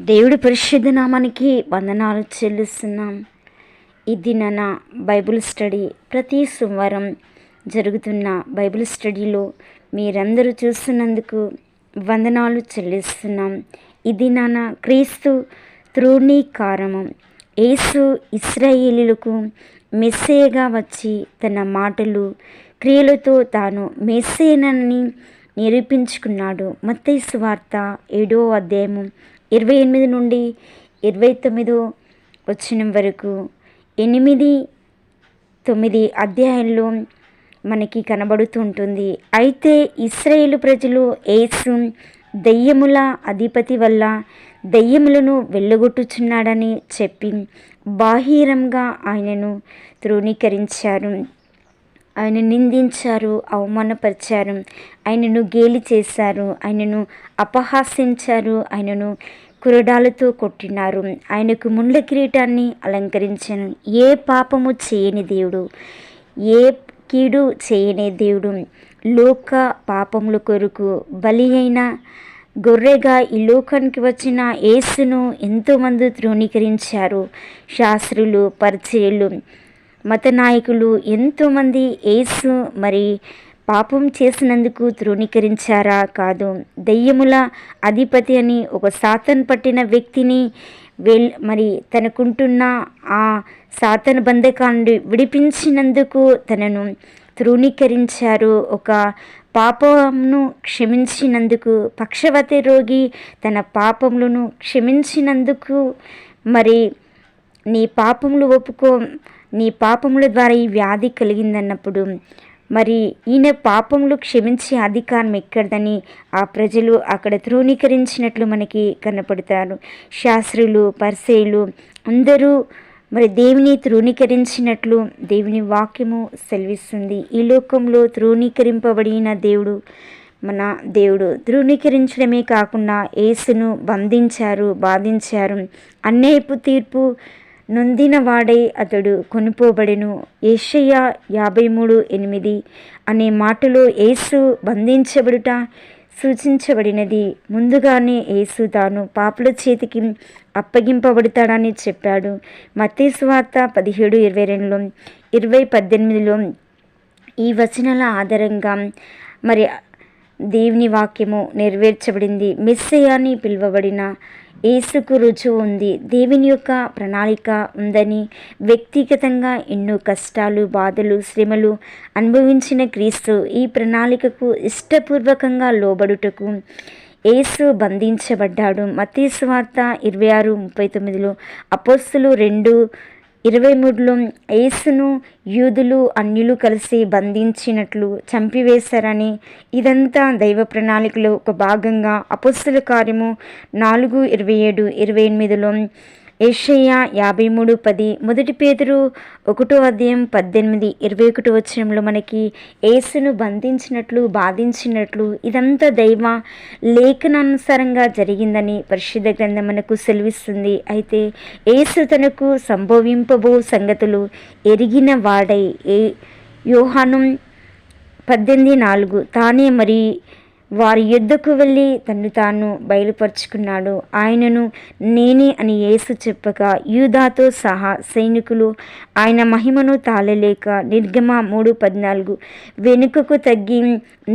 దేవుడి పరిశుద్ధ నామానికి వందనాలు చెల్లిస్తున్నాం. ఇది నా బైబిల్ స్టడీ ప్రతి సోమవారం జరుగుతున్న బైబిల్ స్టడీలో మీరందరూ చూస్తున్నందుకు వందనాలు చెల్లిస్తున్నాం. ఇది నాన్న క్రీస్తు త్రూణీకారము యేసు ఇస్రాయేలీలకు మెస్సేగా వచ్చి తన మాటలు క్రియలతో తాను మెస్సేనని నిరూపించుకున్నాడు. మత్తైసు వార్త ఏడో అధ్యాయము ఇరవై ఎనిమిది నుండి ఇరవై తొమ్మిదో వచ్చిన వరకు ఎనిమిది తొమ్మిది అధ్యాయంలో మనకి కనబడుతుంటుంది. అయితే ఇస్రాయేలు ప్రజలు ఏసు దయ్యముల అధిపతి వల్ల దయ్యములను వెళ్ళగొట్టుచున్నాడని చెప్పి బాహీరంగా ఆయనను ధృవీకరించారు ఆయన నిందించారు అవమానపరిచారు. ఆయనను గేలి చేశారు ఆయనను అపహాసించారు ఆయనను కురడాలతో కొట్టినారు. ఆయనకు ముండ్ల కిరీటాన్ని అలంకరించను. ఏ పాపము చేయని దేవుడు ఏ కీడు చేయని దేవుడు. లోక పాపముల కొరకు బలి అయిన గొర్రెగా ఈ లోకానికి వచ్చిన యేసును ఎంతోమంది ధృవీకరించారు శాస్త్రులు పరిచయలు మత నాయకులు ఎంతోమంది ఏసు మరి పాపం చేసినందుకు ధృవీకరించారా కాదు. దయ్యముల అధిపతి అని ఒక సాతన్ పట్టిన వ్యక్తిని వెల్ మరి తనకుంటున్న ఆ సాతన బంధకాన్ని విడిపించినందుకు తనను ధృవీకరించారు ఒక పాపమును క్షమించినందుకు పక్షవతి రోగి తన పాపములను క్షమించినందుకు మరి నీ పాపములు ఒప్పుకో నీ పాపముల ద్వారా ఈ వ్యాధి కలిగిందన్నప్పుడు మరి ఈయన పాపములు క్షమించే అధికారం ఎక్కడదని ఆ ప్రజలు అక్కడ ధృవీకరించినట్లు మనకి కనపడతారు. శాస్త్రులు పరిసేయులు అందరూ మరి దేవుని ధృవీకరించినట్లు దేవుని వాక్యము సెలవిస్తుంది. ఈ లోకంలో ధృవీకరింపబడిన దేవుడు మన దేవుడు. ధృవీకరించడమే కాకుండా యేసును బంధించారు బాధించారు. అన్యాయపు తీర్పు నొందినవాడై అతడు కొనుపోబడెను. ఏషయ్య యాభై మూడు ఎనిమిది అనే మాటలో యేసు బంధించబడుట సూచించబడినది. ముందుగానే యేసు తాను పాపుల చేతికి అప్పగింపబడతాడని చెప్పాడు. మతేశ్వార్త పదిహేడు ఇరవై రెండులో ఇరవై పద్దెనిమిదిలో ఈ వచనాల ఆధారంగా మరి దేవుని వాక్యము నెరవేర్చబడింది. మెస్సయాని పిలువబడిన ఏసుకు రుజువు ఉంది. దేవుని యొక్క ప్రణాళిక ఉందని వ్యక్తిగతంగా ఎన్నో కష్టాలు బాధలు శ్రమలు అనుభవించిన క్రీస్తు ఈ ప్రణాళికకు ఇష్టపూర్వకంగా లోబడుటకు ఏసు బంధించబడ్డాడు. మతీసు వార్త ఇరవై ఆరు ముప్పై తొమ్మిదిలో అపోస్తులు రెండు ఇరవై మూడులో యేసును యూదులు అన్యులు కలిసి బంధించినట్లు చంపివేశారని ఇదంతా దైవ ప్రణాళికలో ఒక భాగంగా అపుస్తుల కార్యము నాలుగు ఇరవై ఏడు ఇరవై ఎనిమిదిలో ఏషయ్య యాభై మూడు పది మొదటి పేదరు ఒకటో అధ్యాయం పద్దెనిమిది ఇరవై ఒకటో వచ్చరంలో మనకి ఏసును బంధించినట్లు బాధించినట్లు ఇదంతా దైవ లేఖనానుసారంగా జరిగిందని పరిశుద్ధ గ్రంథం మనకు సెలవిస్తుంది. అయితే ఏసు తనకు సంభవింపబో సంగతులు ఎరిగిన వాడై ఏ యోహానం పద్దెనిమిది నాలుగు తానే మరి వారి యుద్ధకు వెళ్ళి తను తాను బయలుపరుచుకున్నాడు. ఆయనను నేనే అని యేసు చెప్పగా యూదాతో సహా సైనికులు ఆయన మహిమను తాళలేక నిర్గమ మూడు పద్నాలుగు వెనుకకు తగ్గి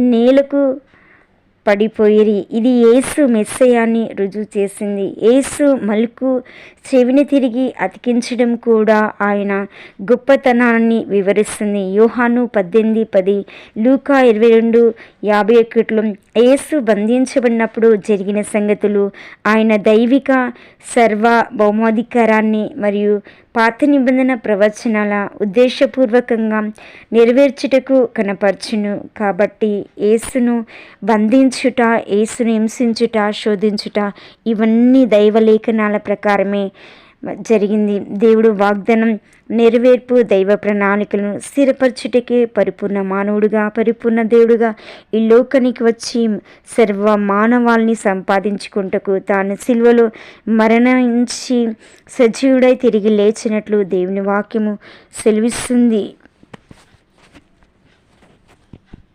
నేలకు పడిపోయిరి. ఇది ఏసు మెస్సయాన్ని రుజువు చేసింది. ఏసు మలుకు చెవిని తిరిగి అతికించడం కూడా ఆయన గొప్పతనాన్ని వివరిస్తుంది. యోహాను పద్దెనిమిది పది లూకా ఇరవై రెండు యాభై ఒకటిలో ఏసు బంధించబడినప్పుడు జరిగిన సంగతులు ఆయన దైవిక సర్వ భౌమాధికారాన్ని మరియు పాత నిబంధన ప్రవచనాల ఉద్దేశపూర్వకంగా నెరవేర్చుటకు కనపరచును. కాబట్టి యేసును బంధించుట యేసును హింసించుట శోధించుట ఇవన్నీ దైవలేఖనాల ప్రకారమే జరిగింది. దేవుడు వాగ్దానం నెరవేర్పు దైవ ప్రణాళికలను స్థిరపరచుటకే పరిపూర్ణ మానవుడుగా పరిపూర్ణ దేవుడుగా ఈ లోకానికి వచ్చి సర్వ మానవాల్ని సంపాదించుకుంటకు తాను సిల్వలో మరణించి సజీవుడై తిరిగి లేచినట్లు దేవుని వాక్యము సెలవిస్తుంది.